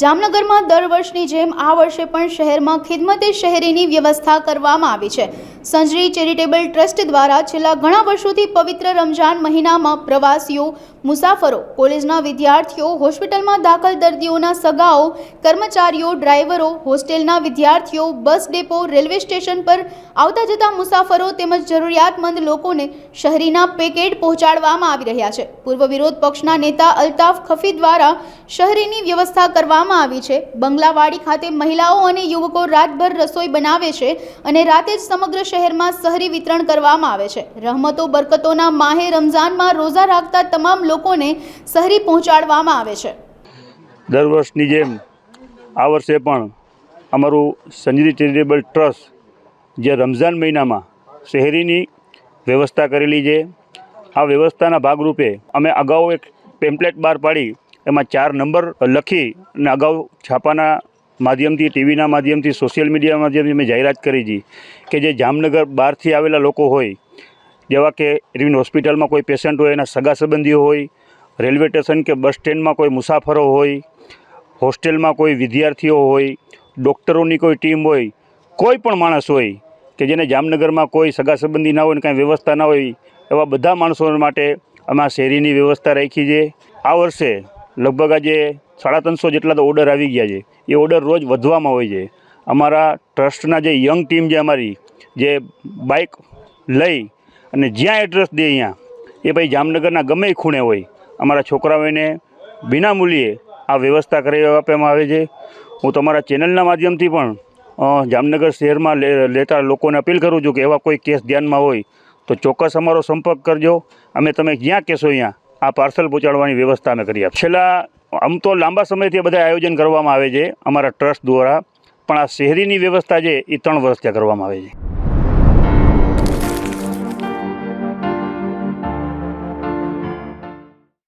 જામનગરમાં દર વર્ષની જેમ આ વર્ષે પણ શહેરમાં ખિદમતે શહેરીની વ્યવસ્થા કરવામાં આવી છે. સંજરી ચેરિટેબલ ટ્રસ્ટ દ્વારા છેલ્લા ઘણા વર્ષોથી પવિત્ર રમજાન મહિનામાં પ્રવાસીઓ મુસાફરો, કોલેજના વિદ્યાર્થીઓ, હોસ્પિટલમાં દાખલ દર્દીઓના સગાઓ, કર્મચારીઓ, ડ્રાઈવરો, હોસ્ટેલના વિદ્યાર્થીઓ, બસ ડેપો, રેલવે સ્ટેશન પર આવતા જતા મુસાફરો તેમજ જરૂરિયાતમંદ લોકોને શહેરીના પેકેટ પહોંચાડવામાં આવી રહ્યા છે. પૂર્વ વિરોધ પક્ષના નેતા અલ્તાફ ખફી દ્વારા શહેરીની વ્યવસ્થા કરવામાં આવી છે. બંગલાવાડી ખાતે મહિલાઓ અને યુવકો રાતભર રસોઈ બનાવે છે અને રાતે જ સમગ્ર શહેરમાં શહેરી વિતરણ કરવામાં આવે છે. રહમતો, બરકતોના માહે રમઝાનમાં રોઝા રાખતા તમામ લોકોને શહેરી પહોંચાડવામાં આવે છે. દર વર્ષની જેમ આ વર્ષે પણ અમારું સંજીવી ચેરિટેબલ ટ્રસ્ટ જે રમઝાન મહિનામાં શહેરીની વ્યવસ્થા કરેલી છે, આ વ્યવસ્થાના ભાગરૂપે અમે અગાઉ એક પેમ્પલેટ બહાર પાડી, એમાં ચાર નંબર લખી અને અગાઉ છાપાના માધ્યમથી, ટીવીના માધ્યમથી સોશિયલ મીડિયા માધ્યમથી અમે જાહેરાત કરી હતી કે જે જામનગર બહારથી આવેલા લોકો હોય જેવા કે ઇરવિન હોસ્પિટલમાં કોઈ પેશન્ટ હોય, એના સગા સંબંધીઓ હોય, રેલવે સ્ટેશન કે બસ સ્ટેન્ડમાં કોઈ મુસાફરો હોય, હોસ્ટેલમાં કોઈ વિદ્યાર્થીઓ હોય, ડૉક્ટરોની કોઈ ટીમ હોય, કોઈ પણ માણસ હોય કે જેને જામનગરમાં કોઈ સગા સંબંધી ના હોય ને કાંઈ વ્યવસ્થા ના હોય, એવા બધા માણસો માટે અમે આ શેરીની વ્યવસ્થા રાખી છે. આ વર્ષે લગભગ આજે સાડા ત્રણસો જેટલા તો ઓર્ડર આવી ગયા છે. એ ઓર્ડર રોજ વધવામાં હોય છે. અમારા ટ્રસ્ટના જે યંગ ટીમ છે અમારી, જે બાઇક લઈ અને જ્યાં એડ્રેસ દે અહીંયા, એ ભાઈ જામનગરના ગમે ખૂણે હોય, અમારા છોકરાઓને વિનામૂલ્યે આ વ્યવસ્થા કરી આપવામાં આવે છે. હું તમારા ચેનલના માધ્યમથી પણ જામનગર શહેરમાં લેતા લોકોને અપીલ કરું છું કે એવા કોઈ કેસ ધ્યાનમાં હોય, તો ચોક્કસ અમારો સંપર્ક કરજો. અમે તમે જ્યાં કહેશો અહીંયા, આ પાર્સલ પહોંચાડવાની વ્યવસ્થા અમે કરી આપીએ છેલ્લા, આમ તો લાંબા સમયથી બધા આયોજન કરવામાં આવે છે, અમારા ટ્રસ્ટ દ્વારા, પણ આ શહેરીની વ્યવસ્થા છે, એ ત્રણ વર્ષથી કરવામાં આવે છે.